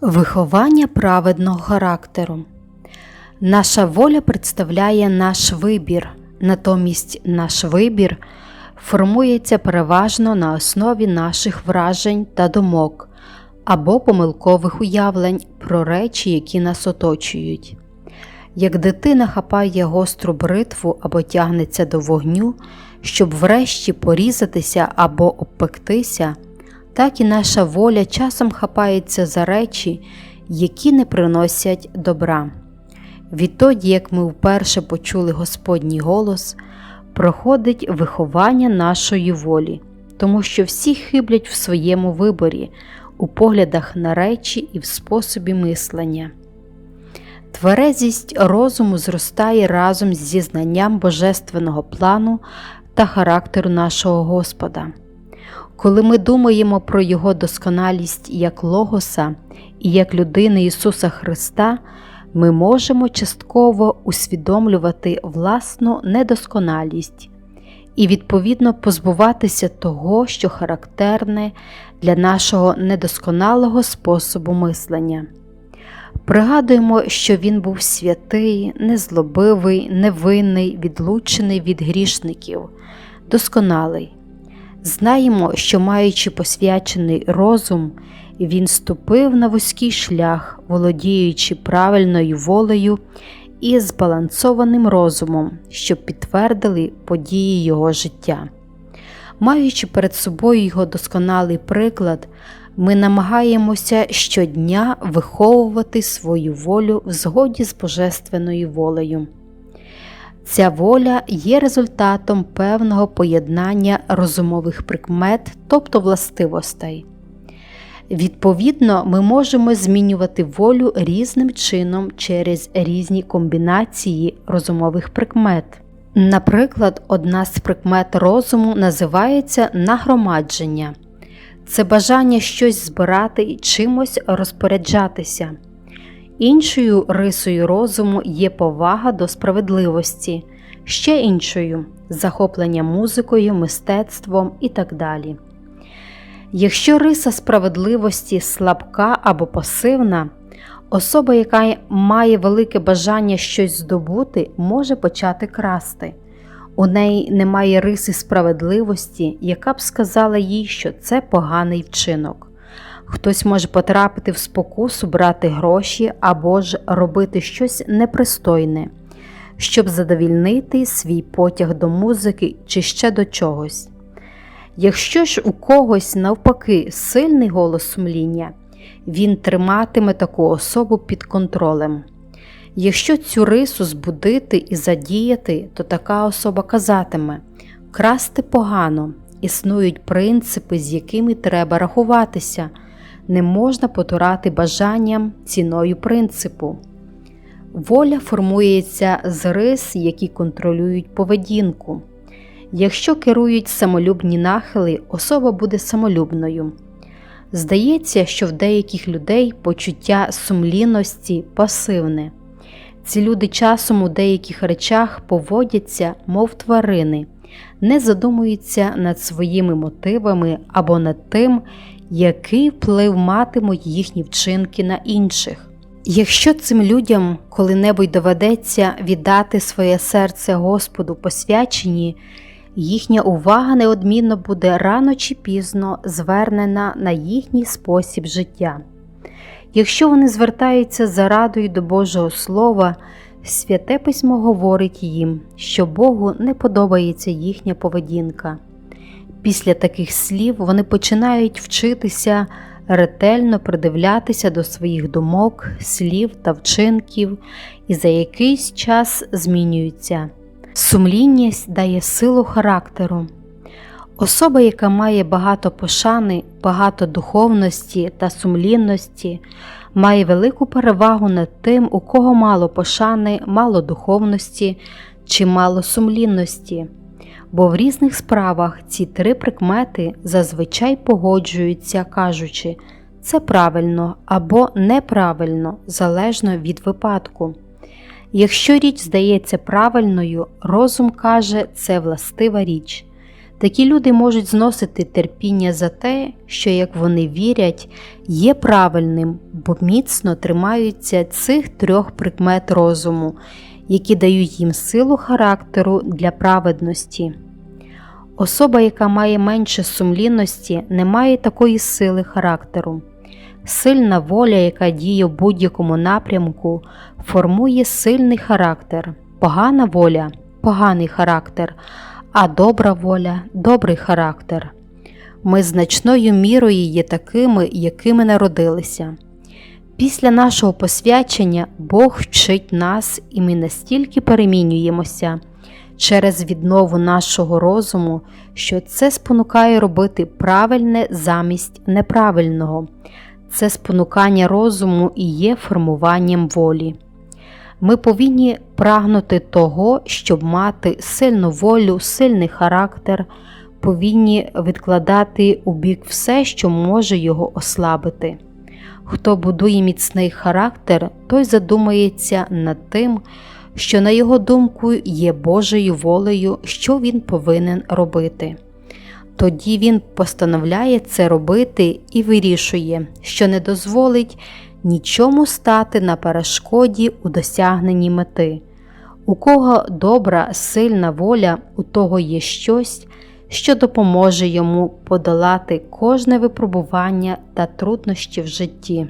Виховання праведного характеру. Наша воля представляє наш вибір, натомість наш вибір формується переважно на основі наших вражень та думок або помилкових уявлень про речі, які нас оточують. Як дитина хапає гостру бритву або тягнеться до вогню, щоб врешті порізатися або обпектися – так і наша воля часом хапається за речі, які не приносять добра. Відтоді, як ми вперше почули Господній голос, проходить виховання нашої волі, тому що всі хиблять в своєму виборі, у поглядах на речі і в способі мислення. Тверезість розуму зростає разом зі знанням божественного плану та характеру нашого Господа. Коли ми думаємо про Його досконалість як Логоса і як людини Ісуса Христа, ми можемо частково усвідомлювати власну недосконалість і, відповідно, позбуватися того, що характерне для нашого недосконалого способу мислення. Пригадуємо, що Він був святий, незлобивий, невинний, відлучений від грішників, досконалий. Знаємо, що, маючи посвячений розум, він ступив на вузький шлях, володіючи правильною волею і збалансованим розумом, що підтвердили події його життя. Маючи перед собою його досконалий приклад, ми намагаємося щодня виховувати свою волю в згоді з божественною волею. Ця воля є результатом певного поєднання розумових прикмет, тобто властивостей. Відповідно, ми можемо змінювати волю різним чином через різні комбінації розумових прикмет. Наприклад, одна з прикмет розуму називається нагромадження це бажання щось збирати і чимось розпоряджатися. Іншою рисою розуму є повага до справедливості, ще іншою захоплення музикою, мистецтвом і так далі. Якщо риса справедливості слабка або пасивна, особа, яка має велике бажання щось здобути, може почати красти. У неї немає риси справедливості, яка б сказала їй, що це поганий вчинок. Хтось може потрапити в спокусу брати гроші або ж робити щось непристойне, щоб задовільнити свій потяг до музики чи ще до чогось. Якщо ж у когось, навпаки, сильний голос сумління, він триматиме таку особу під контролем. Якщо цю рису збудити і задіяти, то така особа казатиме красти погано, існують принципи, з якими треба рахуватися не можна потурати бажанням ціною принципу. Воля формується з рис, які контролюють поведінку. Якщо керують самолюбні нахили, особа буде самолюбною. Здається, що в деяких людей почуття сумлінності пасивне. Ці люди часом у деяких речах поводяться, мов тварини, не задумуються над своїми мотивами або над тим, який вплив матимуть їхні вчинки на інших. Якщо цим людям коли-небудь доведеться віддати своє серце Господу посвяченні, їхня увага неодмінно буде рано чи пізно звернена на їхній спосіб життя. Якщо вони звертаються за радою до Божого Слова, святе письмо говорить їм, що Богу не подобається їхня поведінка. Після таких слів вони починають вчитися ретельно придивлятися до своїх думок, слів та вчинків і за якийсь час змінюються. Сумлінність дає силу характеру. Особа, яка має багато пошани, багато духовності та сумлінності, має велику перевагу над тим, у кого мало пошани, мало духовності чи мало сумлінності бо в різних справах ці три прикмети зазвичай погоджуються, кажучи, це правильно або неправильно, залежно від випадку. Якщо річ здається правильною, розум каже, це властива річ. Такі люди можуть зносити терпіння за те, що, як вони вірять, є правильним, бо міцно тримаються цих трьох прикмет розуму, які дають їм силу характеру для праведності. Особа, яка має менше сумлінності, не має такої сили характеру. Сильна воля, яка діє в будь-якому напрямку, формує сильний характер, погана воля поганий характер, а добра воля добрий характер. Ми значною мірою є такими, якими народилися. Після нашого посвячення Бог вчить нас, і ми настільки перемінюємося через віднову нашого розуму, що це спонукає робити правильне замість неправильного. Це спонукання розуму і є формуванням волі. Ми повинні прагнути того, щоб мати сильну волю, сильний характер, повинні відкладати у бік все, що може його ослабити. Хто будує міцний характер, той задумається над тим, що, на його думку, є Божою волею, що він повинен робити. Тоді він постановляє це робити і вирішує, що не дозволить нічому стати на перешкоді у досягненні мети. У кого добра, сильна воля, у того є щось, що допоможе йому подолати кожне випробування та труднощі в житті.